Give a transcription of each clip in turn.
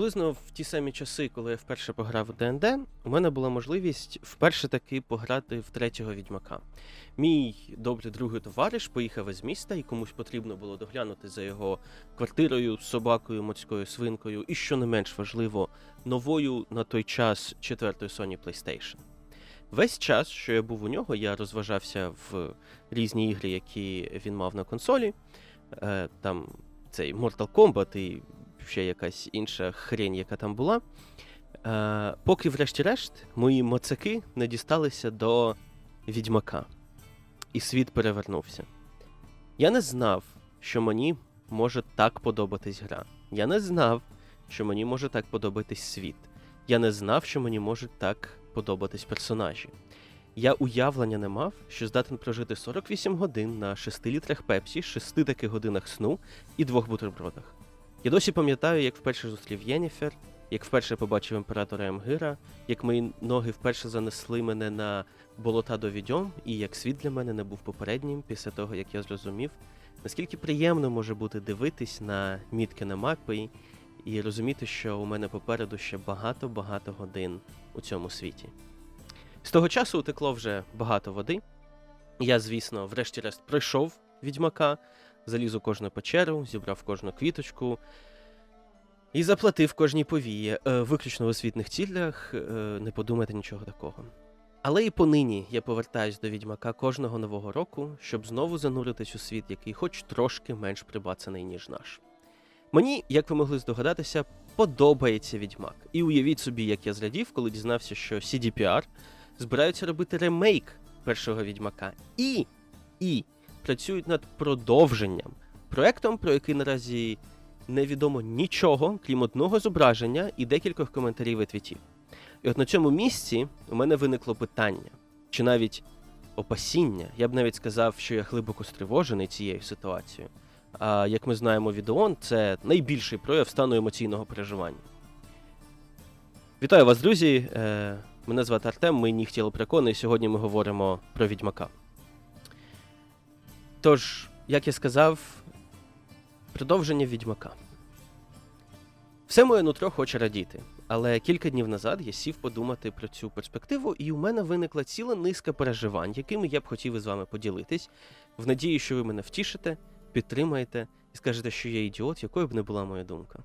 Приблизно в ті самі часи, коли я вперше пограв у ДНД, у мене була можливість вперше таки пограти в третього відьмака. Мій добрий другий товариш поїхав із міста, і комусь потрібно було доглянути за його квартирою, собакою, морською свинкою, і що не менш важливо, новою на той час четвертою Sony PlayStation. Весь час, що я був у нього, я розважався в різні ігри, які він мав на консолі. Е, там цей Mortal Kombat і ще якась інша хрень, яка там була. Е, поки, врешті-решт, мої моцаки не дісталися до відьмака, і світ перевернувся. Я не знав, що мені може так подобатись гра. Я не знав, що мені може так подобатись світ. Я не знав, що мені можуть так подобатись персонажі. Я уявлення не мав, що здатен прожити 48 годин на 6 літрах пепсі, 6 таких годинах сну і двох бутербродах. Я досі пам'ятаю, як вперше зустрів Єніфер, як вперше побачив імператора Емгира, як мої ноги вперше занесли мене на болота до відьом, і як світ для мене не був попереднім після того, як я зрозумів, наскільки приємно може бути дивитись на мітки на мапі і розуміти, що у мене попереду ще багато-багато годин у цьому світі. З того часу утекло вже багато води. Я, звісно, врешті-решт пройшов відьмака, заліз у кожну печеру, зібрав кожну квіточку і заплатив кожній повії, е, виключно в освітних цілях, е, не подумайте нічого такого. Але і понині я повертаюсь до відьмака кожного нового року, щоб знову зануритись у світ, який хоч трошки менш прибацаний, ніж наш. Мені, як ви могли здогадатися, подобається відьмак. І уявіть собі, як я зрадів, коли дізнався, що CDPR збираються робити ремейк першого відьмака. І, і працюють над продовженням. Проектом, про який наразі невідомо нічого, крім одного зображення і декількох коментарів і твітів. І от на цьому місці у мене виникло питання, чи навіть опасіння. Я б навіть сказав, що я глибоко стривожений цією ситуацією. А як ми знаємо, відеон це найбільший прояв стану емоційного переживання. Вітаю вас, друзі! Е, Мене звати Артем, ми Нігтіли Прикони, і сьогодні ми говоримо про відьмака. Тож, як я сказав, продовження відьмака. Все моє нутро хоче радіти, але кілька днів назад я сів подумати про цю перспективу, і у мене виникла ціла низка переживань, якими я б хотів із вами поділитись, в надії, що ви мене втішите, підтримаєте і скажете, що я ідіот, якою б не була моя думка.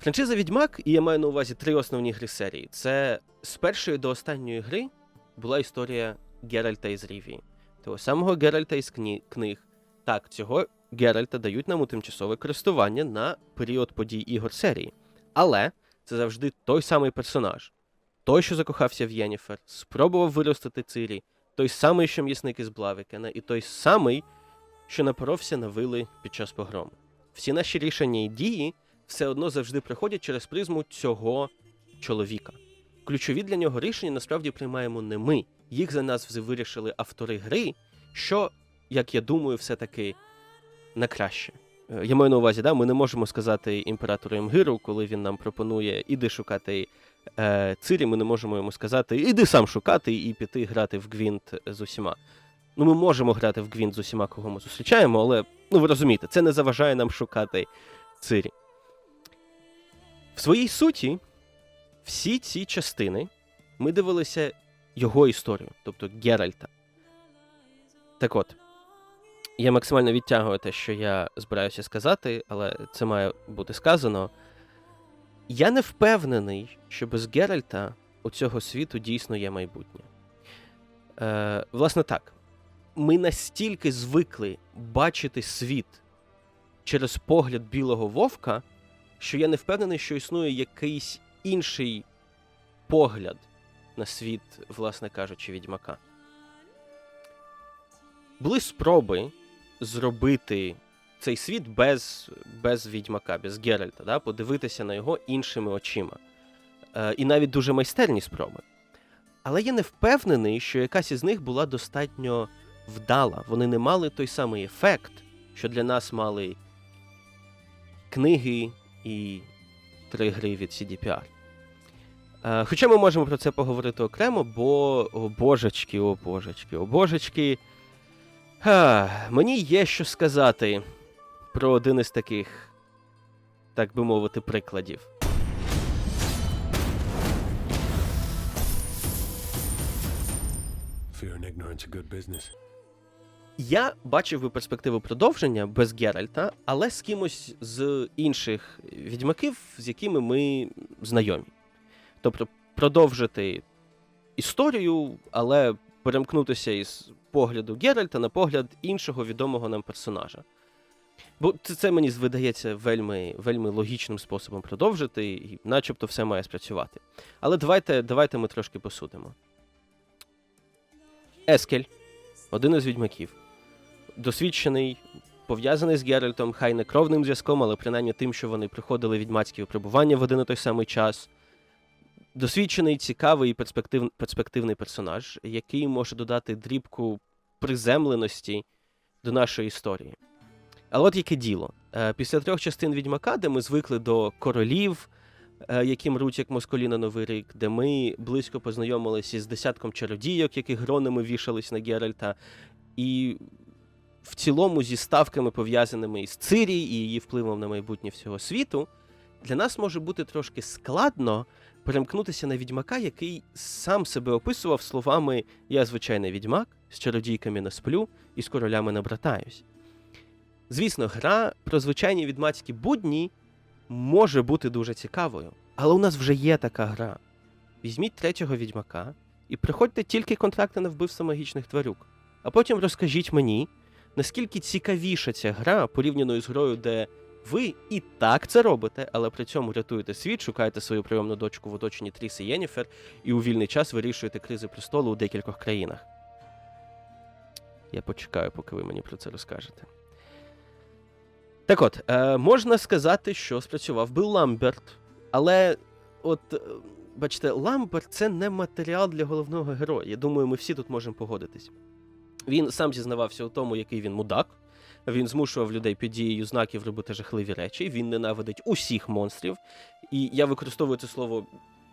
Франшиза Відьмак, і я маю на увазі три основні гри серії. Це з першої до останньої гри була історія Геральта із Рівії. Того самого Геральта із книг. Так, цього Геральта дають нам у тимчасове користування на період подій ігор серії. Але це завжди той самий персонаж. Той, що закохався в Єніфер, спробував виростити Цирі, той самий, що м'ясник із Блавикена, і той самий, що напоровся на вили під час погрому. Всі наші рішення і дії все одно завжди приходять через призму цього чоловіка. Ключові для нього рішення насправді приймаємо не ми. Їх за нас вирішили автори гри, що, як я думаю, все-таки на краще. Е, Я маю на увазі, да, ми не можемо сказати імператору Емгиру, коли він нам пропонує іди шукати е, Цирі, ми не можемо йому сказати іди сам шукати і піти грати в Гвінт з усіма. Ну, ми можемо грати в Гвінт з усіма, кого ми зустрічаємо, але ну ви розумієте, це не заважає нам шукати Цирі. В своїй суті, всі ці частини ми дивилися його історію, тобто Геральта. Так от, я максимально відтягую те, що я збираюся сказати, але це має бути сказано. Я не впевнений, що без Геральта у цього світу дійсно є майбутнє. Е, власне так, ми настільки звикли бачити світ через погляд білого вовка, що я не впевнений, що існує якийсь інший погляд на світ, власне кажучи, відьмака. Були спроби зробити цей світ без, без відьмака, без Геральта, да? подивитися на його іншими очима. Е, і навіть дуже майстерні спроби. Але я не впевнений, що якась із них була достатньо вдала. Вони не мали той самий ефект, що для нас мали книги і три гри від CDPR. Е, хоча ми можемо про це поговорити окремо, бо о божечки, о божечки, о божечки. Ха, Мені є що сказати про один із таких, так би мовити, прикладів. Я бачив би перспективу продовження без Геральта, але з кимось з інших відьмаків, з якими ми знайомі. Тобто продовжити історію, але перемкнутися із погляду Геральта на погляд іншого відомого нам персонажа. Бо це, мені видається вельми, вельми логічним способом продовжити, і начебто все має спрацювати. Але давайте, давайте ми трошки посудимо. Ескель, один із відьмаків, досвідчений, пов'язаний з Геральтом, хай не кровним зв'язком, але принаймні тим, що вони приходили відьмацькі випробування в один і той самий час. Досвідчений, цікавий і перспектив... перспективний персонаж, який може додати дрібку приземленості до нашої історії. Але от яке діло. Е, Після трьох частин відьмака, де ми звикли до королів, е, які мруть як москалі на Новий рік, де ми близько познайомилися з десятком чародійок, які гронами вішались на Геральта, і в цілому зі ставками, пов'язаними із Цирі і її впливом на майбутнє всього світу, для нас може бути трошки складно перемкнутися на відьмака, який сам себе описував словами Я звичайний відьмак, з чародійками не сплю і з королями не братаюсь. Звісно, гра про звичайні відьмацькі будні може бути дуже цікавою, але у нас вже є така гра. Візьміть третього відьмака і приходьте тільки контракти на вбивство магічних тварюк. А потім розкажіть мені, наскільки цікавіша ця гра порівняно з грою, де ви і так це робите, але при цьому рятуєте світ, шукаєте свою прийомну дочку в оточенні Тріси Єніфер і у вільний час вирішуєте кризи престолу у декількох країнах. Я почекаю, поки ви мені про це розкажете. Так от, е, можна сказати, що спрацював би Ламберт, але от, е, бачите, Ламберт це не матеріал для головного героя. Я думаю, ми всі тут можемо погодитись. Він сам зізнавався у тому, який він мудак. Він змушував людей під дією знаків робити жахливі речі. Він ненавидить усіх монстрів. І я використовую це слово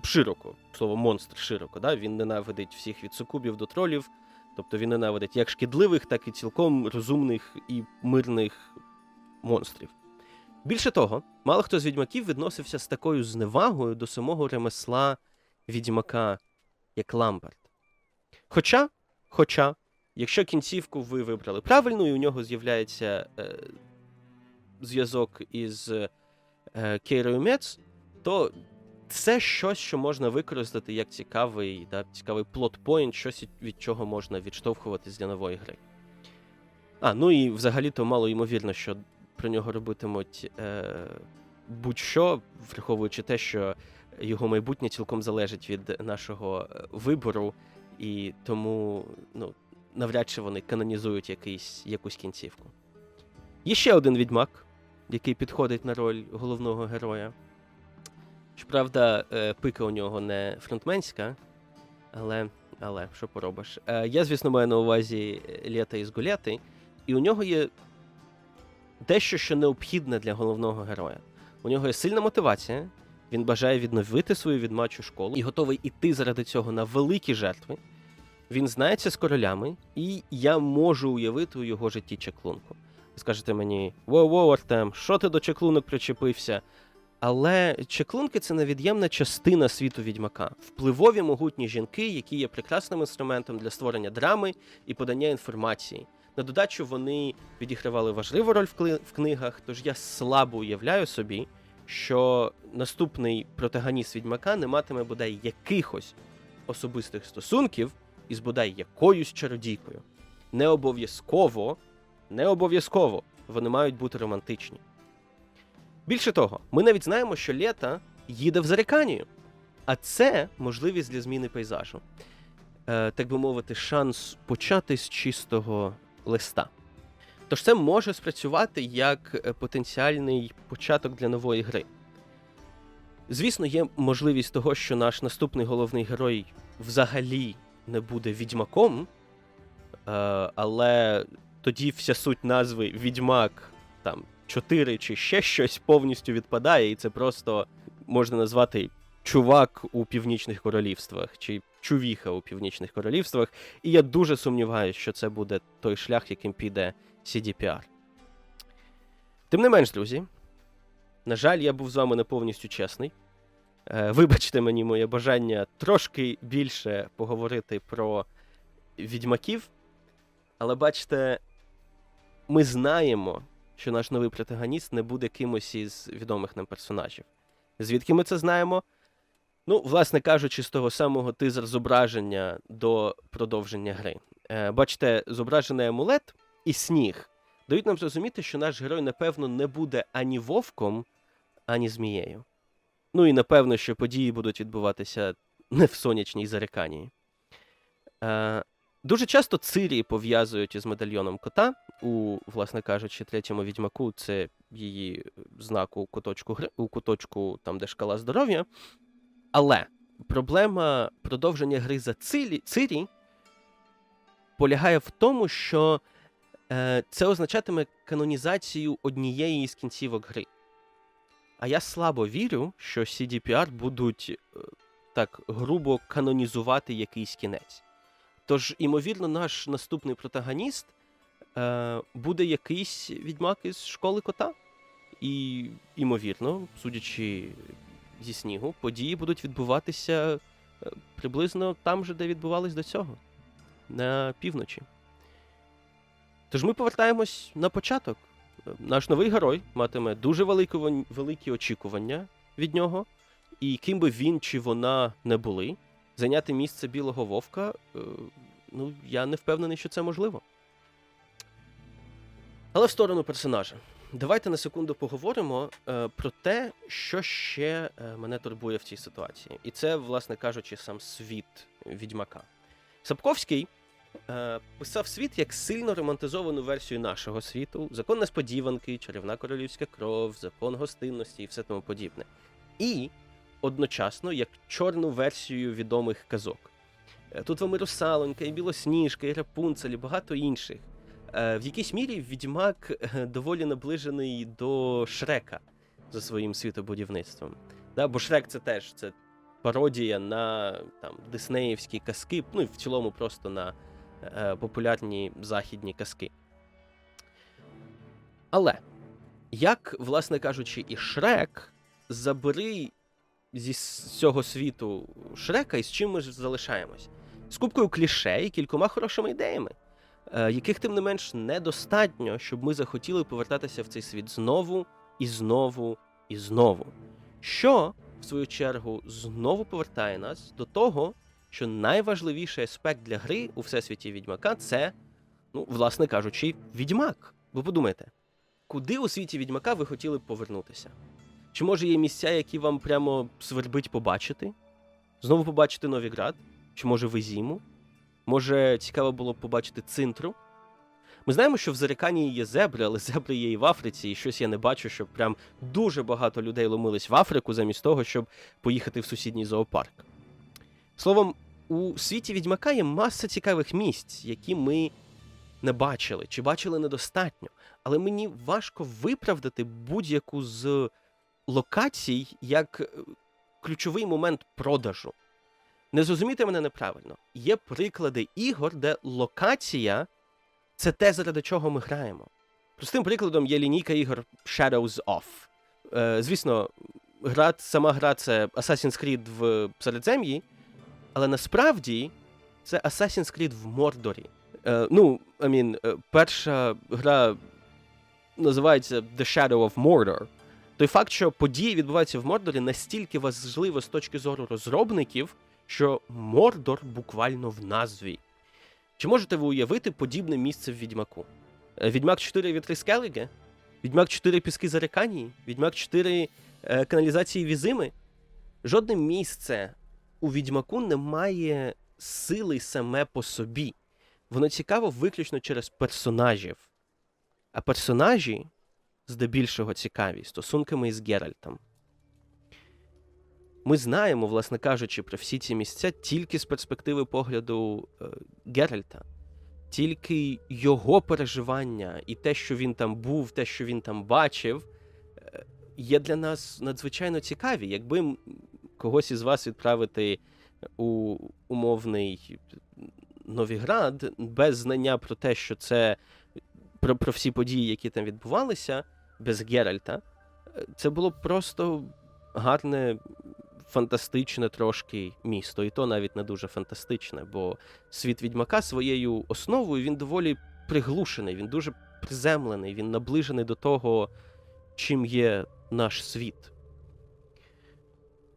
широко, слово монстр широко. Да? Він ненавидить всіх від сукубів до тролів. Тобто він ненавидить як шкідливих, так і цілком розумних і мирних монстрів. Більше того, мало хто з відьмаків відносився з такою зневагою до самого ремесла відьмака, як Ламберт. Хоча, хоча, якщо кінцівку ви вибрали правильно, і у нього з'являється е, зв'язок із е, Кейрою Мец, то це щось, що можна використати як цікавий, да, цікавий плот-пойнт, щось від чого можна відштовхуватись для нової гри. А, ну і взагалі-то мало ймовірно, що про нього робитимуть е, будь-що, враховуючи те, що його майбутнє цілком залежить від нашого е, вибору, і тому ну, навряд чи вони канонізують якийсь, якусь кінцівку. Є ще один відьмак, який підходить на роль головного героя. Щоправда, е, пика у нього не фронтменська, але, але що поробиш. Е, я, звісно, маю на увазі Лєта із Гуляти, і у нього є дещо, що необхідне для головного героя. У нього є сильна мотивація, він бажає відновити свою відмачу школу і готовий іти заради цього на великі жертви. Він знається з королями, і я можу уявити у його житті чаклунку. Скажете мені: воу-воу, Артем, що ти до чаклунок причепився? Але чаклунки це невід'ємна частина світу відьмака, впливові могутні жінки, які є прекрасним інструментом для створення драми і подання інформації. На додачу вони відігравали важливу роль в книгах, тож я слабо уявляю собі, що наступний протагоніст відьмака не матиме бодай якихось особистих стосунків із бодай якоюсь чародійкою. Не обов'язково, не обов'язково вони мають бути романтичні. Більше того, ми навіть знаємо, що лєта їде в Зареканію, а це можливість для зміни пейзажу. Е, так би мовити, шанс почати з чистого листа. Тож це може спрацювати як е, потенціальний початок для нової гри. Звісно, є можливість того, що наш наступний головний герой взагалі не буде відьмаком, е, але тоді вся суть назви Відьмак там 4 чи ще щось повністю відпадає, і це просто можна назвати чувак у північних королівствах чи чувіха у північних королівствах. І я дуже сумніваюся, що це буде той шлях, яким піде CDPR. Тим не менш, друзі, на жаль, я був з вами не повністю чесний. Е, Вибачте мені моє бажання трошки більше поговорити про відьмаків. Але бачите, ми знаємо, що наш новий протагоніст не буде кимось із відомих нам персонажів. Звідки ми це знаємо? Ну, власне кажучи, з того самого тизер зображення до продовження гри. Е, бачите, зображений амулет і сніг дають нам зрозуміти, що наш герой, напевно, не буде ані вовком, ані змією. Ну і напевно, що події будуть відбуватися не в сонячній зареканії. Е, дуже часто Цирі пов'язують із медальйоном кота. У, власне кажучи, третьому відьмаку це її знак у куточку, у куточку там, де шкала здоров'я. Але проблема продовження гри за Цирі, Цирі полягає в тому, що е, це означатиме канонізацію однієї із кінцівок гри. А я слабо вірю, що CDPR будуть е, так грубо канонізувати якийсь кінець. Тож, імовірно, наш наступний протагоніст е, буде якийсь відьмак із школи кота. І, імовірно, судячи зі снігу, події будуть відбуватися е, приблизно там же, де відбувались до цього, на півночі. Тож ми повертаємось на початок. Наш новий герой матиме дуже великі, великі очікування від нього, і ким би він чи вона не були, зайняти місце білого вовка, е, ну, я не впевнений, що це можливо. Але в сторону персонажа. Давайте на секунду поговоримо е, про те, що ще е, мене турбує в цій ситуації. І це, власне кажучи, сам світ відьмака. Сапковський е, писав світ як сильно романтизовану версію нашого світу: закон несподіванки, чарівна королівська кров, закон гостинності і все тому подібне. І одночасно як чорну версію відомих казок. Е, Тут вам і русалонька, і білосніжка, і рапунцель, і багато інших. Е, В якійсь мірі відьмак доволі наближений до Шрека за своїм світобудівництвом. Да? Бо Шрек це теж це пародія на там, диснеївські казки, ну і в цілому просто на популярні західні казки. Але, як, власне кажучи, і Шрек, забери зі цього світу Шрека, і з чим ми ж залишаємось? З купкою кліше і кількома хорошими ідеями е, яких тим не менш недостатньо, щоб ми захотіли повертатися в цей світ знову і знову і знову. Що, в свою чергу, знову повертає нас до того, що найважливіший аспект для гри у всесвіті відьмака це, ну, власне кажучи, відьмак. Ви подумайте, куди у світі відьмака ви хотіли б повернутися? Чи може є місця, які вам прямо свербить побачити? Знову побачити Новіград? Чи може Везіму? Може, цікаво було б побачити цинтру. Ми знаємо, що в Зареканії є зебри, але зебри є і в Африці, і щось я не бачу, щоб прям дуже багато людей ломились в Африку замість того, щоб поїхати в сусідній зоопарк. Словом, у світі відьмака є маса цікавих місць, які ми не бачили, чи бачили недостатньо. Але мені важко виправдати будь-яку з локацій як е, ключовий момент продажу. Не зрозумійте мене неправильно. Є приклади ігор, де локація це те, заради чого ми граємо. Простим прикладом є лінійка ігор Shadows Off. Е, звісно, гра, сама гра це Assassin's Creed в Середзем'ї, але насправді це Assassin's Creed в Мордорі. Е, ну, I mean, е, перша гра називається The Shadow of Mordor. Той факт, що події відбуваються в Мордорі, настільки важливо з точки зору розробників, що Мордор буквально в назві. Чи можете ви уявити подібне місце в Відьмаку? Е, Відьмак 4 вітри Скеліги? Відьмак 4 піски Зареканії? Відьмак 4 е, каналізації Візими? Жодне місце у Відьмаку не має сили саме по собі. Воно цікаво виключно через персонажів. А персонажі здебільшого цікаві стосунками із Геральтом. Ми знаємо, власне кажучи, про всі ці місця тільки з перспективи погляду е, Геральта. Тільки його переживання і те, що він там був, те, що він там бачив, е, є для нас надзвичайно цікаві. Якби когось із вас відправити у умовний Новіград без знання про те, що це про, про всі події, які там відбувалися, без Геральта, це було просто гарне фантастичне трошки місто, і то навіть не дуже фантастичне, бо світ відьмака своєю основою він доволі приглушений, він дуже приземлений, він наближений до того, чим є наш світ.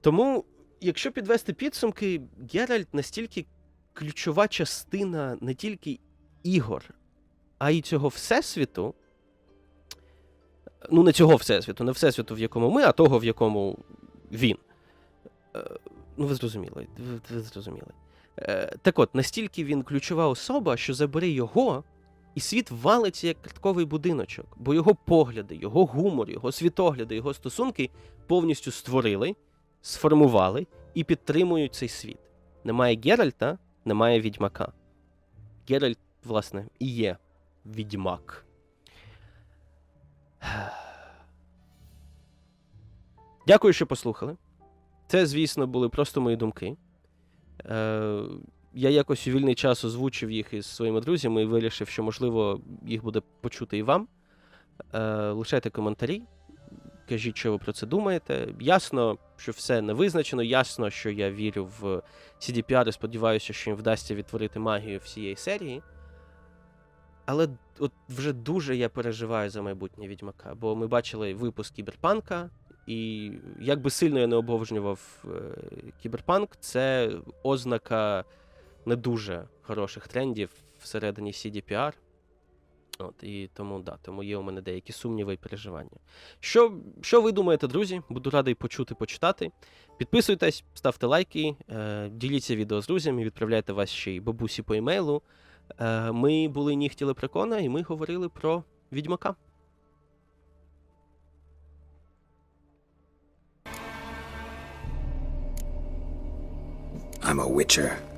Тому, якщо підвести підсумки, Геральт настільки ключова частина не тільки ігор, а й цього всесвіту. Ну, не цього всесвіту, не всесвіту, в якому ми, а того, в якому він. Е, Ну, ви зрозуміли. Ви, зрозуміли. Е, Так от, настільки він ключова особа, що забери його, і світ валиться як картковий будиночок, бо його погляди, його гумор, його світогляди, його стосунки повністю створили, сформували і підтримують цей світ. Немає Геральта, немає відьмака. Геральт, власне, і є відьмак. Дякую, що послухали. Це, звісно, були просто мої думки. Е, я якось у вільний час озвучив їх із своїми друзями і вирішив, що, можливо, їх буде почути і вам. Е, лишайте коментарі, кажіть, що ви про це думаєте. Ясно, що все не визначено, ясно, що я вірю в CDPR і сподіваюся, що їм вдасться відтворити магію всієї серії. Але от вже дуже я переживаю за майбутнє відьмака, бо ми бачили випуск кіберпанка, і як би сильно я не обожнював е, кіберпанк, це ознака не дуже хороших трендів всередині CDPR. От, і тому, да, тому є у мене деякі сумніви і переживання. Що, що ви думаєте, друзі? Буду радий почути, почитати. Підписуйтесь, ставте лайки, е, діліться відео з друзями, відправляйте вас ще й бабусі по емейлу. Е, ми були Нігті Лепрекона, і ми говорили про відьмака. I'm a witcher.